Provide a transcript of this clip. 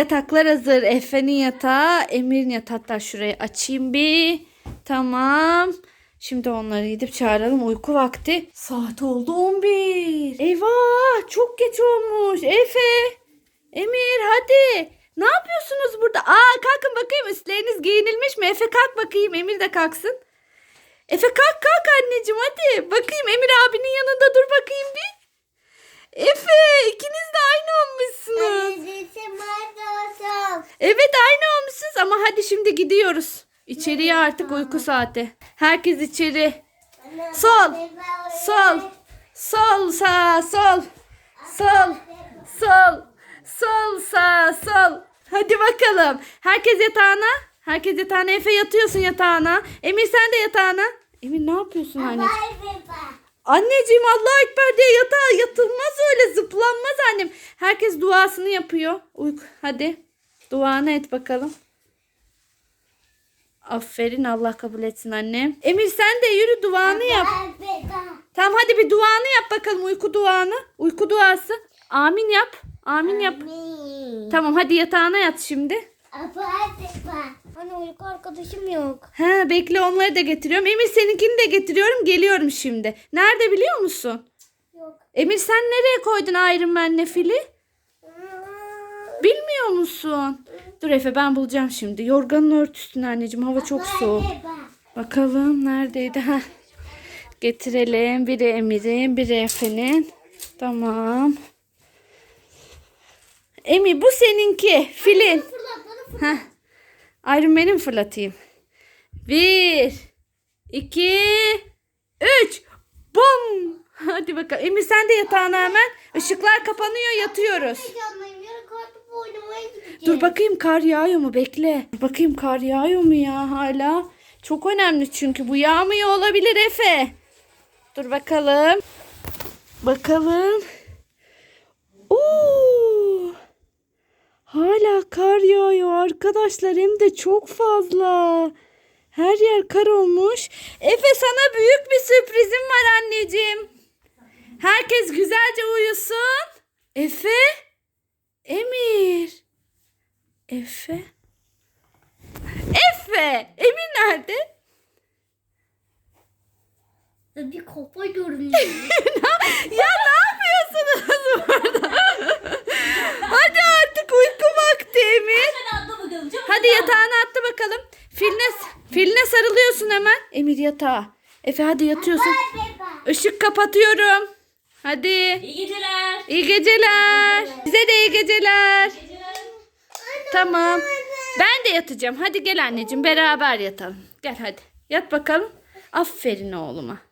Yataklar hazır. Efe'nin yatağı, Emir'in yatağı. Hatta şurayı açayım bir. Tamam. Şimdi onları gidip çağıralım. Uyku vakti. Saat oldu 11. Eyvah çok geç olmuş. Efe. Emir hadi. Ne yapıyorsunuz burada? Aa kalkın bakayım üstleriniz giyinilmiş mi? Efe kalk bakayım. Emir de kalksın. Efe kalk kalk anneciğim hadi. Bakayım Emir abinin yanında dur bakayım bir. Efe ikiniz de aynı olmuşsunuz. Evet aynı olmuşsunuz ama hadi şimdi gidiyoruz. İçeriye artık uyku saati. Herkes içeri. Sol. Sol. Sol sağ sol. Sol. Sol. Sol sağ sol. Hadi bakalım. Herkes yatağına. Herkes yatağına. Efe yatıyorsun yatağına. Emir sen de yatağına. Emir ne yapıyorsun anneciğim? Anneciğim Allah Ekber diye yatağa yatılmaz öyle zıplanmaz annem. Herkes duasını yapıyor. Uyku. Hadi. Duanı et bakalım. Aferin Allah kabul etsin annem. Emir sen de yürü duanı yap. Tamam hadi bir duanı yap bakalım uyku duanı. Uyku duası. Amin yap. Amin yap. Tamam hadi yatağına yat şimdi. Anne uyku arkadaşım yok. He bekle onları da getiriyorum. Emir seninkini de getiriyorum. Geliyorum şimdi. Nerede biliyor musun? Yok. Emir sen nereye koydun Iron Man'le fili? Bilmiyor musun? Dur Efe ben bulacağım şimdi. Yorganın örtüsünü anneciğim. Hava çok soğuk. Bakalım neredeydi? Heh. Getirelim. Biri Emir'in, biri Efe'nin. Tamam. Emir bu seninki. Filin. Heh. Iron Man'i fırlatayım? Bir, iki, üç. Bum. Hadi bakalım. Emir sen de yatağına hemen. Işıklar kapanıyor yatıyoruz. Dur bakayım kar yağıyor mu? Bekle. Dur bakayım kar yağıyor mu ya hala? Çok önemli çünkü bu yağmıyor olabilir Efe. Dur bakalım. Bakalım. Oo! Hala kar yağıyor arkadaşlar hem de çok fazla. Her yer kar olmuş. Efe sana büyük bir sürprizim var anneciğim. Herkes güzelce uyusun. Efe? Efe? Efe! Emir nerede? Bir kafa görünüyor. ya ne yapıyorsunuz burada? Hadi artık uyku vakti Emir. Hadi yatağına attı bakalım. Filine, filine sarılıyorsun hemen. Emir yatağa. Efe hadi yatıyorsun. Işık kapatıyorum. Hadi. İyi geceler. İyi geceler. Size de iyi geceler. Tamam. Ben de yatacağım. Hadi gel anneciğim beraber yatalım. Gel hadi. Yat bakalım. Aferin oğluma.